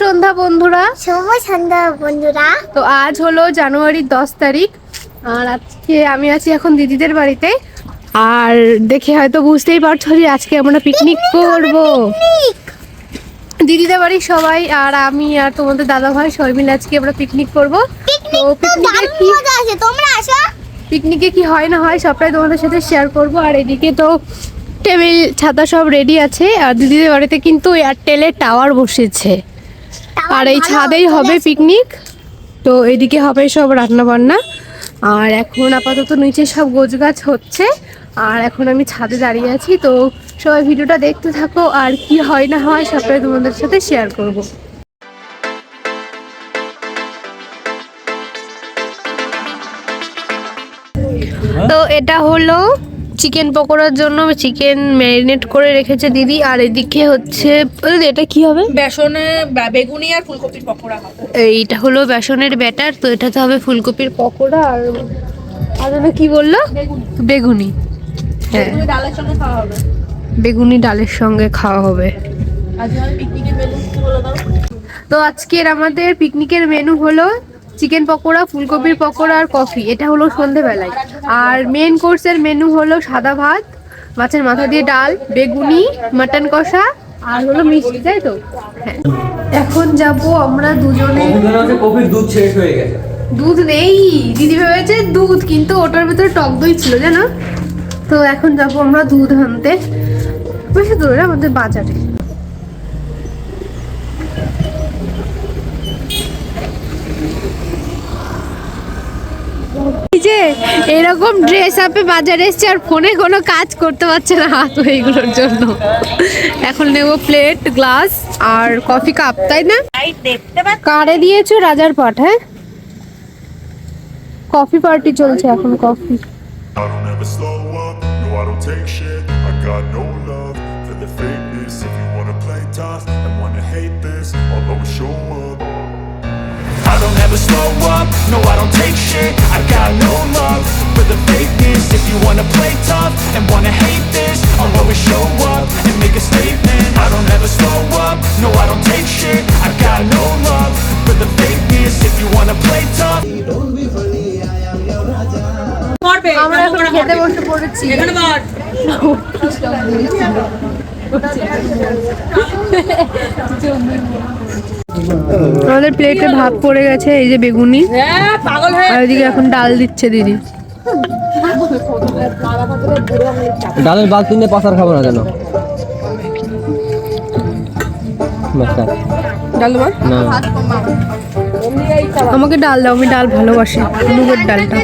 সন্ধ্যা বন্ধুরা। শুভ সন্ধ্যা বন্ধুরা। তো আজ হলো জানুয়ারির দশ তারিখ। আর আজকে আমি আছি এখন দিদিদের বাড়িতে। আর দেখে হয়তো বুঝতেই পারছ যে আজকে আমরা পিকনিক করব। দিদিদের বাড়ির সবাই আর আমি আর তোমাদের দাদা ভাই সবাই মিলে আজকে আমরা পিকনিক করব। তো পিকনিকে কি তোমরা আসো। পিকনিকে কি হয় না হয় সবটাই তোমাদের সাথে শেয়ার করব। আর এদিকে তো টেবিল ছাতা সব রেডি আছে। আর দিদিদের বাড়িতে কিন্তু এয়ারটেলের টাওয়ার বসেছে। আর এই ছাদেই হবে পিকনিক। তো এদিকে হবে সব রান্না বান্না আর এখন আপাতত নিচে সব গোছগাছ হচ্ছে। আর এখন আমি ছাদে দাঁড়িয়ে আছি। তো সবাই ভিডিওটা দেখতে থাকো। আর কি হয় না হয় সবটাই তোমাদের সাথে শেয়ার করব। তো এটা হলো চিকেন পকোড়ার জন্য চিকেন ম্যারিনেট করে রেখেছে দিদি। আর এদিকে হচ্ছে এটা কি হবে? বেসনে বেগুনি আর ফুলকপির পকোড়া হবে। এইটা হলো বেসনের ব্যাটার তো এটাতে হবে ফুলকপির পকোড়া আর আর কি বলল? বেগুনি। হ্যাঁ। তুমি ডালের সঙ্গে খাওয়া হবে। বেগুনি ডালের সঙ্গে খাওয়া হবে। মেনু তো আজকের আমাদের পিকনিকের মেনু হলো চিকেন পকোড়া ফুলকপির পকোড়া আর কফি এটা হলো সন্ধেবেলায়। আর মেন কোর্সের মেনু হলো সাদা ভাত মাছের মাথা দিয়ে ডাল বেগুনি মাটন কষা আর হলো মিষ্টি তাই তো? হ্যাঁ। এখন যাব আমরা দুজনে। দুধ শেষ হয়ে গেছে। দুধ নেই। দিদি ভেবেছে দুধ কিন্তু ওটার ভেতরে টক দই ছিল জানো? তো এখন যাব আমরা দুধ আনতে। বেশি দূরে আমাদের বাজারে। যে এরকম ড্রেস আপে বাজারে এসছে আর ফোনে কোনো কাজ করতে পারছে না হাত এইগুলোর জন্য এখন নেব প্লেট গ্লাস আর কফি কাপ তাই না কারে দিয়েছ রাজার পাট হ্যাঁ কফি পার্টি চলছে এখন coffee the fakeness If you wanna play tough and wanna hate this I'll always show up I don't ever slow up, no I don't take shit I got no love for the fakeness If you wanna play tough and wanna hate this I'll always show up and make a statement I don't ever slow up, no I don't take shit I got no love for the fakeness If you wanna play tough করবে আমরা এখন খেতে বসে পড়েছি এখানে বল আমাদের প্লেটে ভাত পড়ে গেছে এই যে বেগুনি। আর এদিকে এখন ডাল দিচ্ছে দিদি। ডালের বালতি নিয়ে পাসার খাব না কেন? আমাকে ডাল দাও আমি ডাল ভালোবাসি মুগের ডালটা।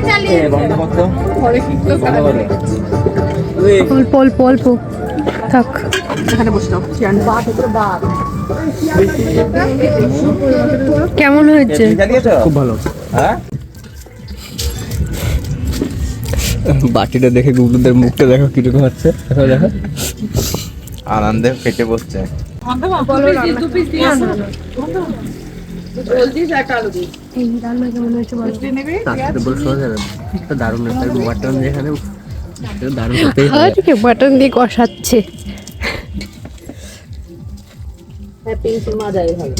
পল পল অল্প। থাক। এখানে বসে নাও চেয়ার বাদ উপরে বাদ কেমন হয়েছে? খুব ভালো। হ্যাঁ? বাটিটা দেখে গুগলদের মুখটা দেখো কীরকম হচ্ছে। দেখো দেখো। আনন্দে পেটে বসছে। দারুণ একটা যেখানে উফ, সেটা দারুণ হতেই হবে আজকে বাটন দিয়ে কষাচ্ছে। হ্যাঁ পিস মাজাই হবে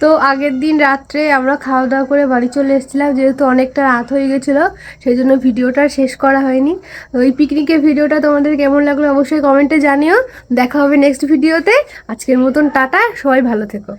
তো আগের দিন রাত্রে আমরা খাওয়া দাওয়া করে বাড়ি চলে এসেছিলাম, যেহেতু অনেকটা রাত হয়ে গেছিল, সেই জন্য ভিডিওটা শেষ করা হয়নি। ওই পিকনিকের ভিডিওটা তোমাদের কেমন লাগল অবশ্যই কমেন্টে জানিও। দেখা হবে নেক্সট ভিডিওতে আজকের মতন টাটা, সবাই ভালো থেকো।